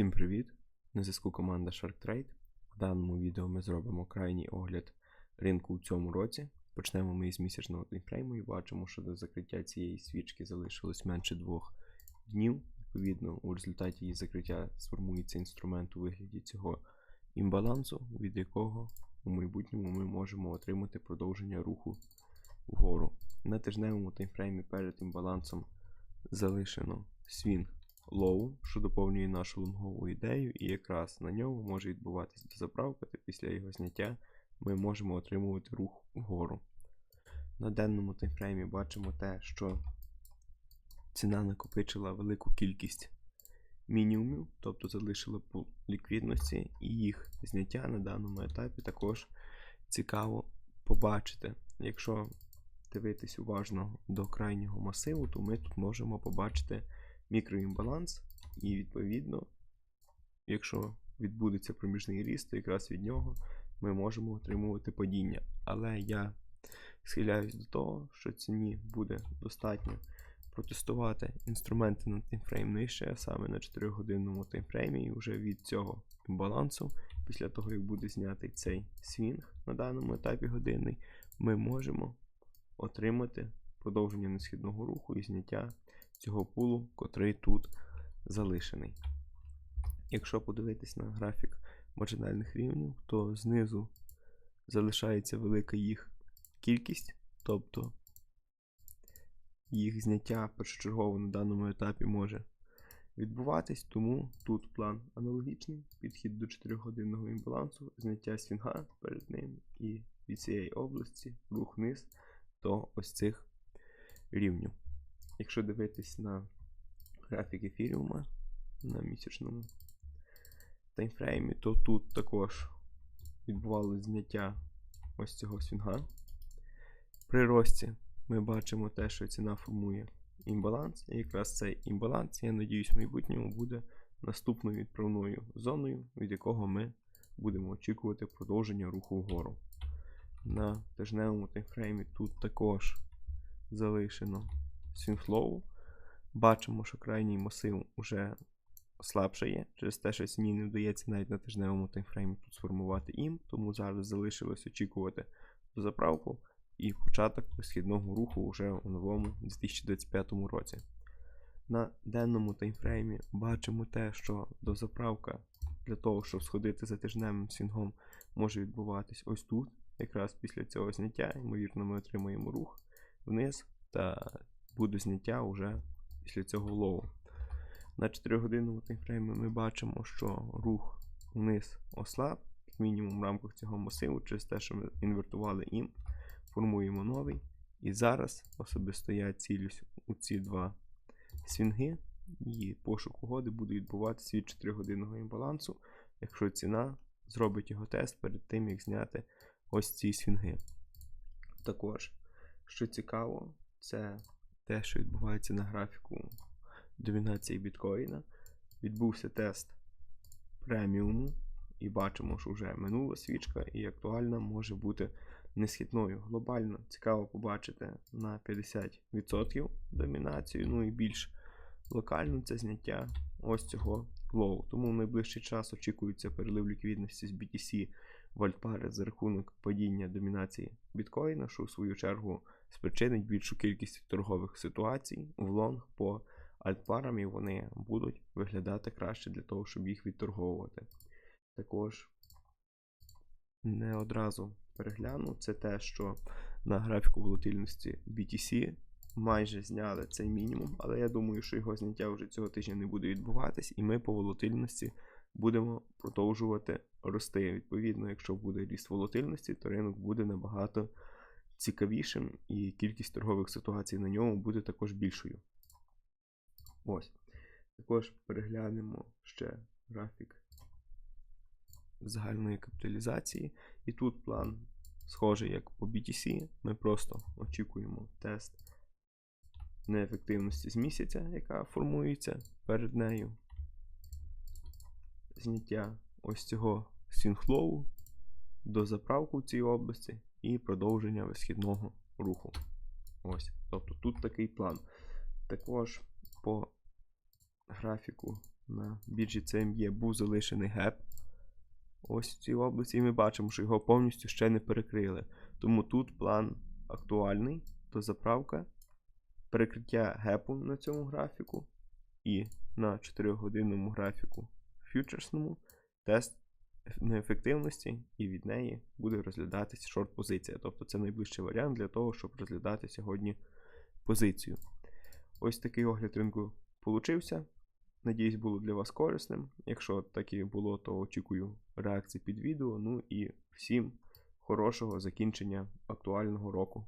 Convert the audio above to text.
Всім привіт! На зв'язку команда SharkTrade. В даному відео ми зробимо крайній огляд ринку у цьому році. Почнемо ми із місячного таймфрейму і бачимо, що до закриття цієї свічки залишилось менше двох днів. Відповідно, у результаті її закриття сформується інструмент у вигляді цього імбалансу, від якого у майбутньому ми можемо отримати продовження руху вгору. На тижневому таймфреймі перед імбалансом залишено свінг лоу, що доповнює нашу лонгову ідею, і якраз на ньому може відбуватися дозаправка, та після його зняття ми можемо отримувати рух вгору. На денному таймфреймі бачимо те, що ціна накопичила велику кількість мінімумів, тобто залишила пул ліквідності, і їх зняття на даному етапі також цікаво побачити. Якщо дивитись уважно до крайнього масиву, то ми тут можемо побачити мікроімбаланс, і відповідно, якщо відбудеться проміжний ріст, то якраз від нього ми можемо отримувати падіння. Але я схиляюсь до того, що ціні буде достатньо протестувати інструменти на таймфрейм нижче, а саме на 4-годинному таймфреймі, і вже від цього імбалансу, після того, як буде знятий цей свінг на даному етапі годинний, ми можемо отримати продовження несхідного руху і зняття цього пулу, котрий тут залишений. Якщо подивитись на графік маржинальних рівнів, то знизу залишається велика їх кількість, тобто їх зняття першочергово на даному етапі може відбуватись, тому тут план аналогічний, підхід до 4-годинного імбалансу, зняття свінга перед ним і від цієї області рух вниз до ось цих рівнів. Якщо дивитись на графік ефіріума на місячному таймфреймі, то тут також відбувалося зняття ось цього свінга. При рості ми бачимо те, що ціна формує імбаланс, і якраз цей імбаланс, я надіюсь, в майбутньому буде наступною відправною зоною, від якого ми будемо очікувати продовження руху вгору. На тижневому таймфреймі тут також залишено Synflow. Бачимо, що крайній масив вже слабшає, через те, що ціні не вдається навіть на тижневому таймфреймі тут сформувати ім, тому зараз залишилось очікувати заправку і початок східного руху вже у новому 2025 році. На денному таймфреймі бачимо те, що дозаправка для того, щоб сходити за тижневим сінгом, може відбуватись ось тут. Якраз після цього зняття, ймовірно, ми отримаємо рух вниз та буде зняття вже після цього лоу. На 4-годинному таймфреймі ми бачимо, що рух вниз ослаб, мінімум в рамках цього масиву, через те, що ми інвертували ім, формуємо новий. І зараз особисто я цілюсь у ці два свінги, і пошук угоди буде відбуватися від 4-годинного імбалансу, якщо ціна зробить його тест перед тим, як зняти ось ці свінги. Також, що цікаво, це те, що відбувається на графіку домінації біткоїна. Відбувся тест преміуму, і бачимо, що вже минула свічка і актуальна може бути несхідною. Глобально цікаво побачити на 50% домінацію, ну і більш локально це зняття ось цього лоу. Тому в найближчий час очікується перелив ліквідності з BTC в альтпари за рахунок падіння домінації біткоїна, що в свою чергу спричинить більшу кількість торгових ситуацій в лонг по альтпарам, і вони будуть виглядати краще для того, щоб їх відторговувати. Також не одразу перегляну, це те, що на графіку волатильності BTC майже зняли цей мінімум, але я думаю, що його зняття вже цього тижня не буде відбуватись, і ми по волатильності будемо продовжувати рости. Відповідно, якщо буде ріст волатильності, то ринок буде набагато цікавішим, і кількість торгових ситуацій на ньому буде також більшою. Ось. Також переглянемо ще графік загальної капіталізації. І тут план схожий, як по BTC. Ми просто очікуємо тест неефективності з місяця, яка формується перед нею. Зняття ось цього сінхлоу до заправку в цій області і продовження висхідного руху. Ось. Тобто тут такий план. Також по графіку на біржі CME був залишений геп. Ось в цій області, і ми бачимо, що його повністю ще не перекрили. Тому тут план актуальний, то заправка, перекриття гепу на цьому графіку і на 4-годинному графіку фьючерсному тест неефективності, і від неї буде розглядатися шорт-позиція. Тобто це найближчий варіант для того, щоб розглядати сьогодні позицію. Ось такий огляд ринку получився. Надіюсь, було для вас корисним. Якщо так і було, то очікую реакції під відео. Ну і всім хорошого закінчення актуального року.